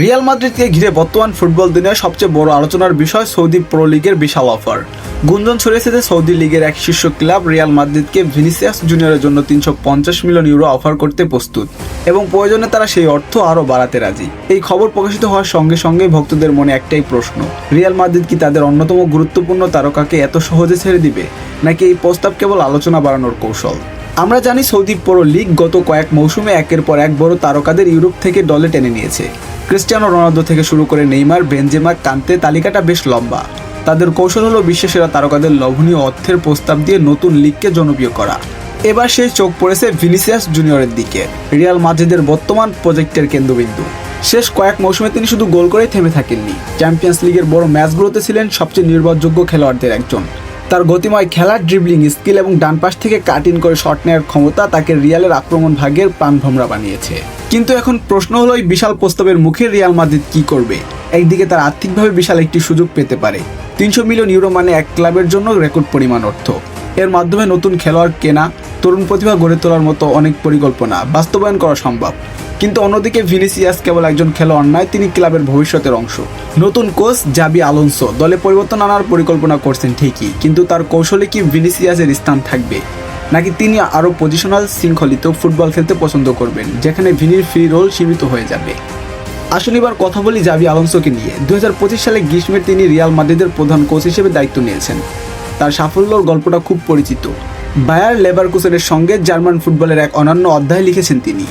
Real মাদ্রিদকে ঘিরে বর্তমান football দুনিয়ার সবচেয়ে বড় আলোচনার বিষয় সৌদি প্রো লিগের বিশাল অফার। গুঞ্জন ছড়িয়েছে যে সৌদি লিগের এক শীর্ষ ক্লাব রিয়াল মাদ্রিদকে ভিনিসিয়াস জুনিয়রের জন্য তিনশো পঞ্চাশ মিলিয়ন ইউরো অফার করতে প্রস্তুত এবং প্রয়োজনে তারা সেই অর্থ আরও বাড়াতে রাজি। এই খবর প্রকাশিত হওয়ার সঙ্গে সঙ্গে ভক্তদের মনে একটাই প্রশ্ন, রিয়াল মাদ্রিদ কি তাদের অন্যতম গুরুত্বপূর্ণ তারকাকে এত সহজে ছেড়ে দিবে, নাকি এই প্রস্তাব কেবল আলোচনা বাড়ানোর কৌশল? আমরা জানি সৌদি প্রো লিগ গত কয়েক মৌসুমে একের পর এক বড় তারকাদের ইউরোপ থেকে দলে টেনে নিয়েছে। ক্রিস্টিয়ানো রোনালদো থেকে শুরু করে নেইমার, বেনজেমা, কান্তে তালিকাটা বেশ লম্বা। তাদের কৌশল হলো বিশ্বসেরা তারকাদের লভনীয় অর্থের প্রস্তাব দিয়ে নতুন লিগকে জনপ্রিয় করা। এবার সেই চোখ পড়েছে ভিনিসিয়াস জুনিয়রের দিকে, রিয়াল মাদ্রিদের বর্তমান প্রজেক্টের কেন্দ্রবিন্দু। শেষ কয়েক মৌসুমে তিনি শুধু গোল করেই থেমে থাকেননি। চ্যাম্পিয়ন্স লিগের বড় ম্যাচগুলোতে ছিলেন সবচেয়ে নির্ভরযোগ্য খেলোয়াড়দের একজন। তার গতিময় খেলার ড্রিবলিং স্কিল এবং ডান পাশ থেকে কাট ইন করে শট নেওয়ার ক্ষমতা তাকে রিয়ালের আক্রমণ ভাগের প্রাণভোমরা বানিয়েছে। কিন্তু এখন প্রশ্ন হলো, এই বিশাল প্রস্তাবের মুখে রিয়াল মাদ্রিদ কি করবে? একদিকে তার আর্থিকভাবে বিশাল একটি সুযোগ পেতে পারে। তিনশো মিলিয়ন ইউরো মানে এক ক্লাবের জন্য রেকর্ড পরিমাণ অর্থ। এর মাধ্যমে নতুন খেলোয়াড় কেনা, তরুণ প্রতিভা গড়ে তোলার মতো অনেক পরিকল্পনা বাস্তবায়ন করা সম্ভব। কিন্তু অন্যদিকে ভিনিসিয়াস কেবল একজন খেলোয়াড় নয়, তিনি ক্লাবের ভবিষ্যতের অংশ। নতুন কোচ জাবি আলোনসো দলে পরিবর্তন আনার পরিকল্পনা করছেন ঠিকই, কিন্তু তার কৌশলে কি ভিনিসিয়াসের স্থান থাকবে? নাকি তিনি আরও পজিশনাল, শৃঙ্খলিত ফুটবল খেলতে পছন্দ করবেন, যেখানে ভিনির ফ্রি রোল সীমিত হয়ে যাবে? আসুন এবার কথা বলি জাবি আলোনসোকে নিয়ে। দুই হাজার পঁচিশ সালে গ্রীষ্মে তিনি রিয়াল মাদ্রিদের প্রধান কোচ হিসেবে দায়িত্ব নিয়েছেন। তার সাফল্যর গল্পটা খুব পরিচিত। বায়ার লেভারকুসেনের সঙ্গে জার্মান ফুটবলের এক অনন্য অধ্যায় লিখেছেন তিনি।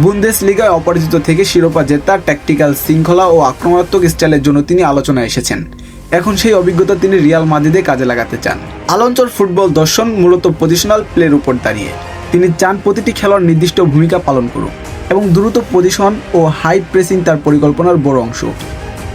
বুন্দেস লিগায় অপরাজিত থেকে শিরোপা জেতা ট্যাকটিক্যাল শৃঙ্খলা ও আক্রমণাত্মক স্টাইলের জন্য তিনি আলোচনায় এসেছেন। এখন সেই অভিজ্ঞতা তিনি রিয়াল মাদ্রিদে কাজে লাগাতে চান। আলোঞ্চর ফুটবল দর্শন মূলত পজিশনাল প্লের উপর দাঁড়িয়ে। তিনি চান প্রতিটি খেলোয়াড় নির্দিষ্ট ভূমিকা পালন করুক এবং দ্রুত পজিশন ও হাই প্রেসিং তার পরিকল্পনার বড় অংশ।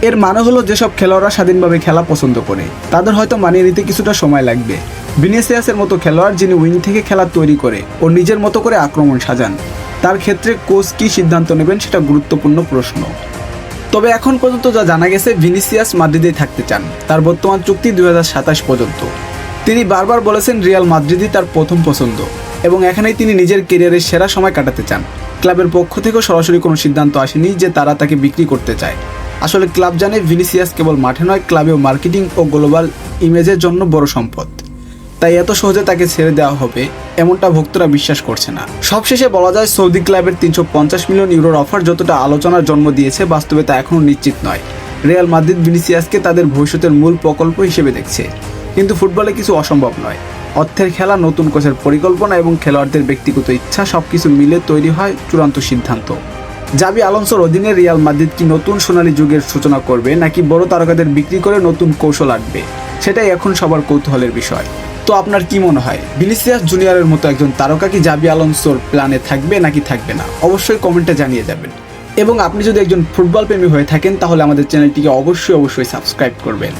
এর মানে হলো যেসব খেলোয়াড়রা স্বাধীনভাবে খেলা পছন্দ করে, তাদের হয়তো মানিয়ে নিতে কিছুটা সময় লাগবে। ভিনিসিয়াসের মতো খেলোয়াড় যিনি উইং থেকে খেলা তৈরি করে ও নিজের মতো করে আক্রমণ সাজান তার ক্ষেত্রে কোচ কী সিদ্ধান্ত নেবেন সেটা গুরুত্বপূর্ণ প্রশ্ন। তবে এখন পর্যন্ত যা জানা গেছে, ভিনিসিয়াস মাদ্রিদেই থাকতে চান। তার বর্তমান চুক্তি দু হাজার সাতাশ পর্যন্ত। তিনি বারবার বলেছেন রিয়াল মাদ্রিদই তার প্রথম পছন্দ এবং এখানেই তিনি নিজের কেরিয়ারের সেরা সময় কাটাতে চান। ক্লাবের পক্ষ থেকেও সরাসরি কোনো সিদ্ধান্ত আসেনি যে তারা তাকে বিক্রি করতে চায়। আসলে ক্লাব জানে ভিনিসিয়াস কেবল মাঠে নয়, ক্লাবেও মার্কেটিং ও গ্লোবাল ইমেজের জন্য বড় সম্পদ। তাই এত সহজে তাকে ছেড়ে দেওয়া হবে, এমনটা ভক্তরা বিশ্বাস করছে না। সবশেষে বলা যায়, সৌদি ক্লাবের তিনশো পঞ্চাশ মিলিয়ন ইউরোর অফার যতটা আলোচনার জন্ম দিয়েছে, বাস্তবে তা এখনও নিশ্চিত নয়। রিয়াল মাদ্রিদ ভিনিসিয়াসকে তাদের ভবিষ্যতের মূল প্রকল্প হিসেবে দেখছে। কিন্তু ফুটবলে কিছু অসম্ভব নয়। অর্থের খেলা, নতুন কোচের পরিকল্পনা এবং খেলোয়াড়দের ব্যক্তিগত ইচ্ছা, সবকিছু মিলে তৈরি হয় চূড়ান্ত সিদ্ধান্ত। জাবি আলোনসোর অধীনে রিয়াল মাদ্রিদ কি নতুন সোনালী যুগের সূচনা করবে, নাকি বড় তারকাদের বিক্রি করে নতুন কৌশল আনবে সেটাই এখন সবার কৌতূহলের বিষয়। তো আপনার কি মনে হয়? ভিনিসিয়াস জুনিয়রের মতো একজন তারকা কি জাবি আলোনসোর প্ল্যানে থাকবে নাকি থাকবে না? অবশ্যই কমেন্টে জানিয়ে যাবেন। এবং আপনি যদি একজন ফুটবল প্রেমী হয়ে থাকেন, তাহলে আমাদের চ্যানেলটিকে অবশ্যই অবশ্যই সাবস্ক্রাইব করবেন।